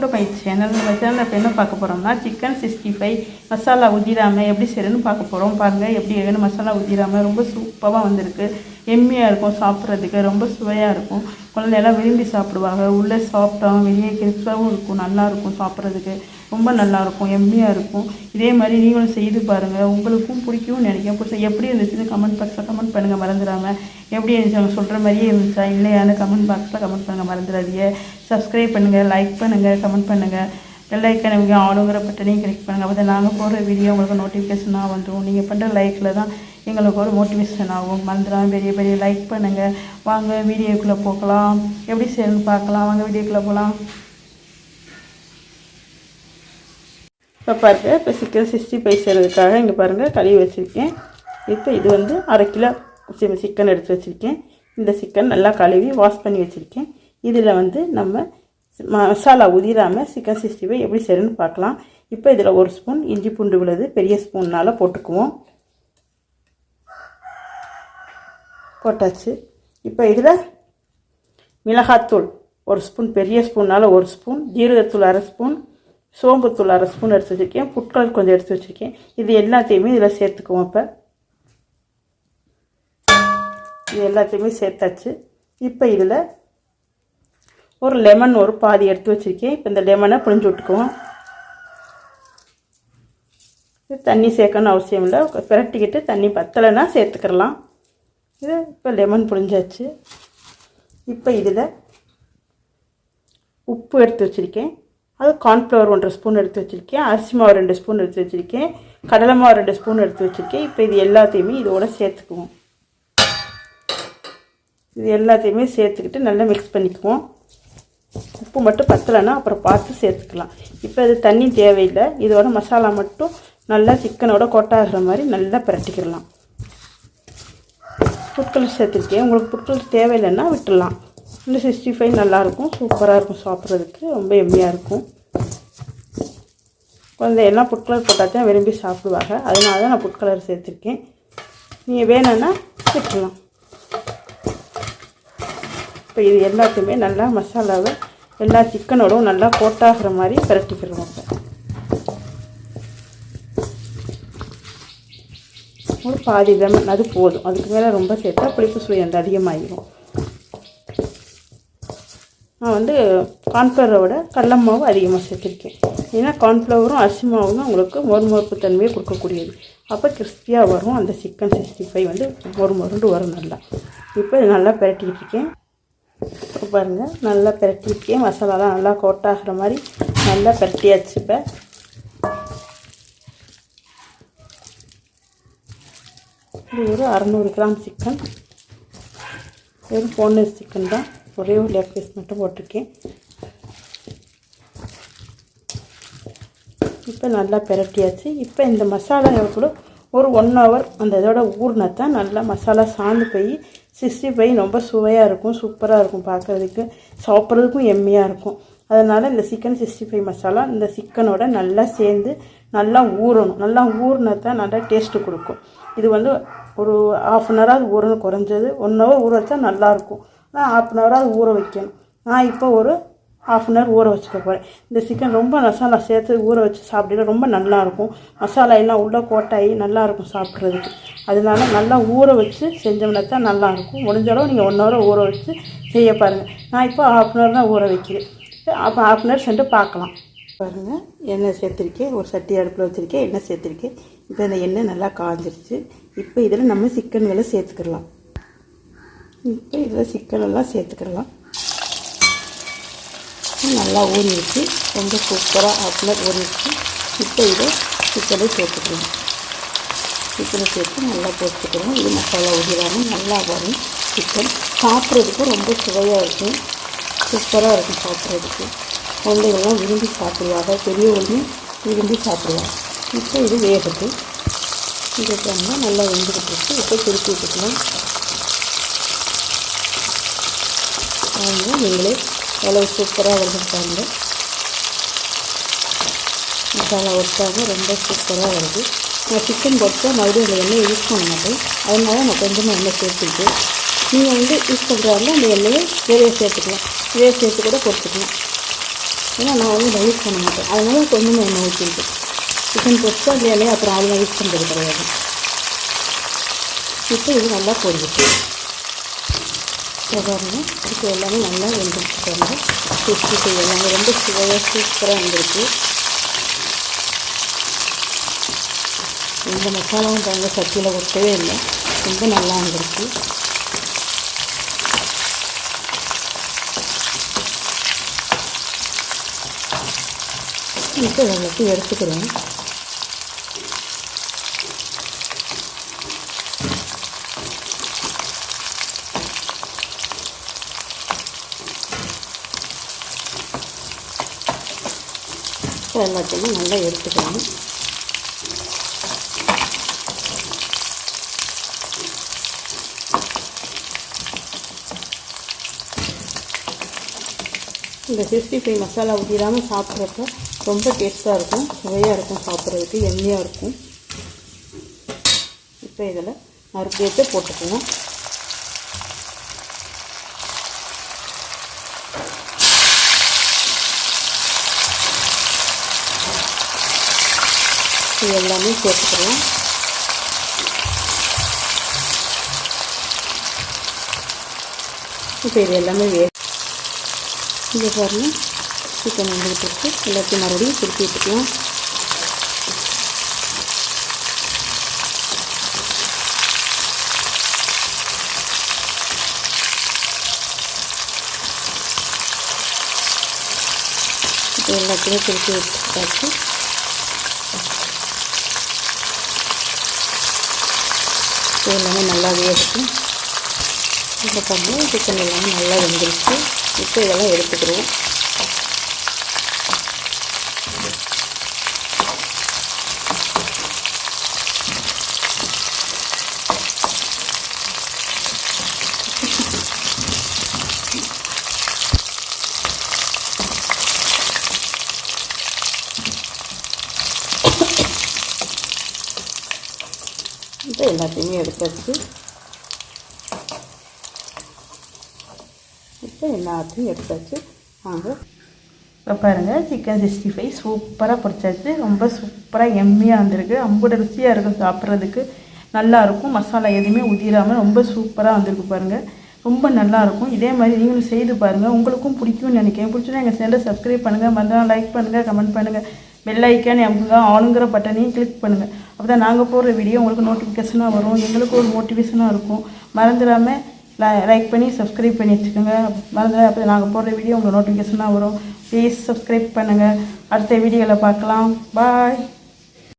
Welcome to my channel நம்ம இப்போ என்ன பார்க்க போகிறோம்னா சிக்கன் சிக்ஸ்டி ஃபைவ் மசாலா உதிராமல் எப்படி செய்யணும்னு பார்க்க போகிறோம் பாருங்கள் எப்படி வேணும் மசாலா உதிராமல் ரொம்ப சூப்பராக வந்திருக்கு. எம்மியாக இருக்கும் சாப்பிட்றதுக்கு. ரொம்ப சுவையாக இருக்கும். குழந்தையெல்லாம் விரும்பி சாப்பிடுவாங்க. உள்ளே சாப்பிட்டோம் வெளியே கிறிஸ்பாகவும் இருக்கும். நல்லாயிருக்கும் சாப்பிட்றதுக்கு. ரொம்ப நல்லாயிருக்கும் எம்மியாக இருக்கும். இதே மாதிரி நீங்களும் செய்து பாருங்கள் உங்களுக்கும் பிடிக்கும்னு நினைக்கிறேன். புதுசா எப்படி இருந்துச்சுன்னு கமெண்ட் பாக்ஸில் கமெண்ட் பண்ணுங்கள் மறந்துடாமல் எப்படி இருந்துச்சு? அவங்க சொல்கிற மாதிரியே இருந்துச்சா இல்லையான்னு கமெண்ட் பாக்ஸில் கமெண்ட் பண்ணுங்கள் மறந்துடாதீங்க. சப்ஸ்கிரைப் பண்ணுங்கள் லைக் பண்ணுங்கள் கமெண்ட் பண்ணுங்கள் பெல் ஐக்கன் அவங்க ஆளுங்கிற பட்டனையும் கிளிக் பண்ணுங்கள் அப்போ தான் நாங்கள் போடுற வீடியோ உங்களுக்கு நோட்டிஃபிகேஷனாக வந்துடும் நீங்கள் பண்ணுற லைக்கில் தான் எங்களுக்கு ஒரு மோட்டிவேஷன் ஆகும். மறந்துடாமல் பெரிய பெரிய லைக் பண்ணுங்கள் வாங்க வீடியோக்குள்ளே போகலாம். எப்படி செய்யணும்னு பார்க்கலாம். வாங்க வீடியோக்குள்ளே போகலாம் இப்போ பாருங்கள் இப்போ சிக்கன் சிக்ஸ்டி ஃபைவ் செய்கிறதுக்காக இங்கே பாருங்கள் கழுவி வச்சுருக்கேன். இப்போ இது வந்து அரை கிலோ சிக்கன் எடுத்து வச்சுருக்கேன். இந்த சிக்கன் நல்லா கழுவி வாஷ் பண்ணி வச்சுருக்கேன். இதில் வந்து நம்ம மசாலா உதிராமல் சிக்கன் சிக்ஸ்டி ஃபைவ் எப்படி செய்யணும்னு பார்க்கலாம். இப்போ இதில் ஒரு ஸ்பூன் இஞ்சி பூண்டு விழுது பெரிய ஸ்பூன்னால் போட்டுக்குவோம். போட்டாச்சு. இப்போ இதில் மிளகாத்தூள் ஒரு ஸ்பூன் பெரிய ஸ்பூனால் ஒரு ஸ்பூன் ஜீரகத்தூள் அரை ஸ்பூன் சோம்புத்தூள் அரை ஸ்பூன் எடுத்து வச்சுருக்கேன் புட்கல் கொஞ்சம் எடுத்து வச்சுருக்கேன். இது எல்லாத்தையுமே இதில் சேர்த்துக்குவோம் இப்போ. இது எல்லாத்தையுமே சேர்த்தாச்சு. இப்போ இதில் ஒரு லெமன் ஒரு பாதி எடுத்து வச்சுருக்கேன். இப்போ இந்த லெமனை புழிஞ்சு விட்டுக்குவோம். இது தண்ணி சேர்க்கணும்னு அவசியம் இல்லை. பிரட்டிக்கிட்டு தண்ணி பத்தலைன்னா சேர்த்துக்கிறலாம் இது இப்போ லெமன் புழிஞ்சாச்சு. இப்போ இதில் உப்பு எடுத்து வச்சுருக்கேன். அது கார்ன்ஃப்ளவர் ஒன்றரை ஸ்பூன் எடுத்து வச்சுருக்கேன். அரிசி மாவு ரெண்டு ஸ்பூன் எடுத்து வச்சுருக்கேன். கடலை மாவு ரெண்டு ஸ்பூன் எடுத்து வச்சுருக்கேன். இப்போ இது எல்லாத்தையுமே இதோட சேர்த்துக்குவோம். இது எல்லாத்தையுமே சேர்த்துக்கிட்டு நல்லா மிக்ஸ் பண்ணிக்குவோம். உப்பு மட்டும் பத்தலைன்னா அப்புறம் பார்த்து சேர்த்துக்கலாம். இப்போ இது தண்ணி தேவையில்லை. இதோட மசாலா மட்டும் நல்லா சிக்கனோட கொட்டாகிற மாதிரி நல்லா பிரட்டிக்கிடலாம். புட்கல் சேர்த்துருக்கேன். உங்களுக்கு புட்கல் தேவையில்லைன்னா விட்டுடலாம். இந்த சிக்ஸ்டி ஃபைவ் நல்லாயிருக்கும். சூப்பராக இருக்கும் சாப்பிட்றதுக்கு. ரொம்ப எம்மியாக இருக்கும். குழந்தையெல்லாம் புட்கலர் போட்டால் தான் விரும்பி சாப்பிடுவாங்க. அதனால தான் நான் புட்கலர் சேர்த்துருக்கேன். நீங்கள் வேணும்னா விட்டுடலாம். இப்போ இது எல்லாத்தையுமே நல்லா மசாலாவை எல்லா சிக்கனோடும் நல்லா கோட்டாகிற மாதிரி பிரட்டிக்கிடுவோம் இப்போ ஒரு பாதி லெமன் அது போதும். அதுக்கு மேலே ரொம்ப சேர்த்தா புளிப்பு சுவை அந்த அதிகமாகிடும் நான் வந்து கார்ன்ஃப்ளவரோட கடல மாவு அதிகமாக சேர்த்துருக்கேன். ஏன்னா கார்ன்ஃப்ளவரும் அரிசி மாவும் உங்களுக்கு மொறுமொறுப்பு தன்மையை கொடுக்கக்கூடியது. அப்போ கிறிஸ்பியாக வரும் அந்த சிக்கன் சிக்ஸ்டி ஃபைவ் வந்து மொறு மொருண்டு வரும் நல்லா. இப்போ நல்லா பிரட்டிக்கிட்டு இருக்கேன். பாருங்கள் நல்லா பிரட்டியிருக்கேன். மசாலாலாம் நல்லா கோட்டாகிற மாதிரி நல்லா பிரட்டியாச்சு இப்போ. இது ஒரு அறநூறு கிராம் சிக்கன் வெறும் போன்லெஸ் சிக்கன் தான். ஒரே ஒரு லெக் பீஸ் மட்டும் போட்டிருக்கேன். இப்போ நல்லா பிரட்டியாச்சு. இப்போ இந்த மசாலா கூட ஒரு ஒன் ஹவர் அந்த இதோட ஊறினா தான் நல்லா மசாலா சாந்து போய் சிக்ஸ்டி ஃபைவ் ரொம்ப சுவையாக இருக்கும் சூப்பராக இருக்கும் பார்க்குறதுக்கு சாப்பிட்றதுக்கும் எம்மியாக இருக்கும். அதனால் இந்த சிக்கன் சிக்ஸ்டி ஃபைவ் மசாலா இந்த சிக்கனோட நல்லா சேர்ந்து நல்லா ஊறணும். நல்லா ஊறினா தான் நல்லா டேஸ்ட்டு கொடுக்கும். இது வந்து ஒரு ஆஃப் அன் ஹவராவது ஊறணும். குறைஞ்சது ஒன் ஹவர் ஊற வச்சா நல்லாயிருக்கும் நான் ஆஃப் அன் ஹவராவது ஊற வைக்கணும். நான் இப்போ ஒரு ஆஃப் அன் ஹவர் ஊற வச்சுக்க போகிறேன் இந்த சிக்கன் ரொம்ப மசாலா சேர்த்து ஊற வச்சு சாப்பிட்டீங்கன்னா ரொம்ப நல்லாயிருக்கும் மசாலா எல்லாம் உள்ளே கோட்டாயி நல்லாயிருக்கும் சாப்பிட்றதுக்கு. அதனால நல்லா ஊற வச்சு செஞ்சோம்னா தான் நல்லாயிருக்கும் முடிஞ்ச அளவு நீங்கள் ஒன் ஹவர் ஊற வச்சு செய்ய பாருங்கள் நான் இப்போ ஆஃப் அன் ஹவர் தான் ஊற வைக்கிறேன். அப்போ ஆஃப் அன் ஹவர் சென்று பார்க்கலாம். பாருங்கள் எண்ணெய் சேர்த்துருக்கேன். ஒரு சட்டி அடுப்பில் வச்சுருக்கேன். எண்ணெய் சேர்த்துருக்கேன். இப்போ இந்த எண்ணெய் நல்லா காஞ்சிருச்சு. இப்போ இதில் நம்ம சிக்கன்களை சேர்த்துக்கிடலாம் இப்போ இதில் சிக்கனெல்லாம் சேர்த்துக்கிடலாம் நல்லா ஊறிடுச்சு. ரொம்ப சூப்பராக ஆப்பில் ஊறிடுச்சு. இப்போ இதை சிக்கனை சேர்த்துக்கணும் சிக்கனை சேர்த்து நல்லா போட்டுக்கிறோம் இது மசாலா ஊறிடாமல் நல்லா வரும் சிக்கன் சாப்பிட்றதுக்கு ரொம்ப சுவையாக இருக்கும். சூப்பராக இருக்கும் சாப்பிட்றதுக்கு. குழந்தைகள்லாம் விரும்பி சாப்பிடுவாங்க. பெரியவங்களும் விரும்பி சாப்பிடுவாங்க. இப்போ இது வேகட்டு இது பண்ணா நல்லா வெந்துக்கிட்டு இருக்கு. இப்போ திருப்பி விட்டுக்கலாம் நீங்களே எவ்வளோ சூப்பராக வருது பாருங்க மசாலா ஒட்டாக ரொம்ப சூப்பராக வருது. நான் சிக்கன் போட்டு மறுபடியும் அந்த எண்ணெயை யூஸ் பண்ண மாட்டேன் அதனால நான் கொஞ்சமாக எண்ணெய் சேர்த்துக்கிட்டு நீங்கள் வந்து யூஸ் பண்ணுறாங்க அந்த எண்ணெயை வேறையை சேர்த்துக்கலாம். வேறு சேர்த்து கூட கொடுத்துக்கலாம். ஏன்னா நான் வந்து யூஸ் பண்ண மாட்டேன். அதனால கொஞ்சமாக எண்ணெய் ஊற்றிக்கிட்டேன் சிக்கன் பொரிச்சா இல்லையாலே அப்புறம் அதில் யூஸ் பண்ணுறது கிடையாது. இப்போ இது நல்லா பொரிஞ்சிட்டு பாருங்க இதுக்கு எல்லாமே நல்லா வெந்துருச்சு பாருங்க சிக்ஸ்டி ஃபைவ் ரொம்ப சுவையாக சூப்பராக வந்துருக்கு. இந்த மசாலாவும் பாருங்க சட்டியில் ஒட்டவே இல்லை. ரொம்ப நல்லா வந்திருக்கு. இப்போ எல்லாத்தையும் எடுத்துக்கிறேன். எல்லாத்தையும் நல்லா எடுத்துக்கணும் இந்த சிக்ஸ்டி ஃபைவ் மசாலா ஊற்றிடாமல் சாப்பிட்றப்ப ரொம்ப டேஸ்ட்டாக இருக்கும். சுவையாக இருக்கும் சாப்பிட்றதுக்கு எண்ணெயாக இருக்கும். இப்போ இதில் நறுக்கு வச்சு போட்டுக்குவோம் இது எல்லாமே சேர்த்துக்கலாம். இப்போ இது எல்லாமே வே இங்கே பாருங்கள் சிக்கன் வந்துக்கிட்டு எல்லாத்தையும் மறுபடியும் திருப்பி விட்டுக்கலாம் இப்போ எல்லாத்தையும் திருப்பி விட்டுட்டாச்சு ஸோ எல்லாமே நல்லாவே இருக்கும் இப்போ பாருங்கள் சிக்கன் எல்லாமே நல்லா வெந்துருச்சு. இப்போ இதெல்லாம் எடுத்துக்கிடுவோம். இப்போ எல்லாத்தையுமே எடுத்தாச்சு இப்போ எல்லாத்தையும் எடுத்தாச்சு வாங்க இப்போ பாருங்கள் சிக்கன் சிக்ஸ்டி ஃபைவ் சூப்பராக பொரிச்சாச்சு. ரொம்ப சூப்பராக எம்மியாக வந்திருக்கு. அம்புட ருசியாக இருக்கும் சாப்பிட்றதுக்கு. நல்லாயிருக்கும் மசாலா எதுவுமே உதிராமல் ரொம்ப சூப்பராக வந்திருக்கு பாருங்கள் ரொம்ப நல்லா இருக்கும். இதே மாதிரி நீங்களும் செய்து பாருங்கள் உங்களுக்கும் பிடிக்கும்னு நினைக்கிறேன். பிடிச்சுன்னா எங்கள் சேனலை சப்ஸ்கிரைப் பண்ணுங்கள் மறந்தால் லைக் பண்ணுங்கள் கமெண்ட் பண்ணுங்கள் பெல் ஐக்கான் அவங்க ஆளுங்கிற பட்டனையும் கிளிக் பண்ணுங்கள் அப்போ தான் நாங்கள் போடுற வீடியோ உங்களுக்கு நோட்டிஃபிகேஷனாக வரும். எங்களுக்கு ஒரு மோட்டிவேஷனாக இருக்கும். மறந்துடாமல் லைக் பண்ணி சப்ஸ்கிரைப் பண்ணி வச்சுக்கோங்க. மறந்துட அப்போ நாங்கள் போடுற வீடியோ உங்களுக்கு நோட்டிஃபிகேஷனாக வரும். ப்ளீஸ் சப்ஸ்கிரைப் பண்ணுங்கள் அடுத்த வீடியோவில் பார்க்கலாம். பாய்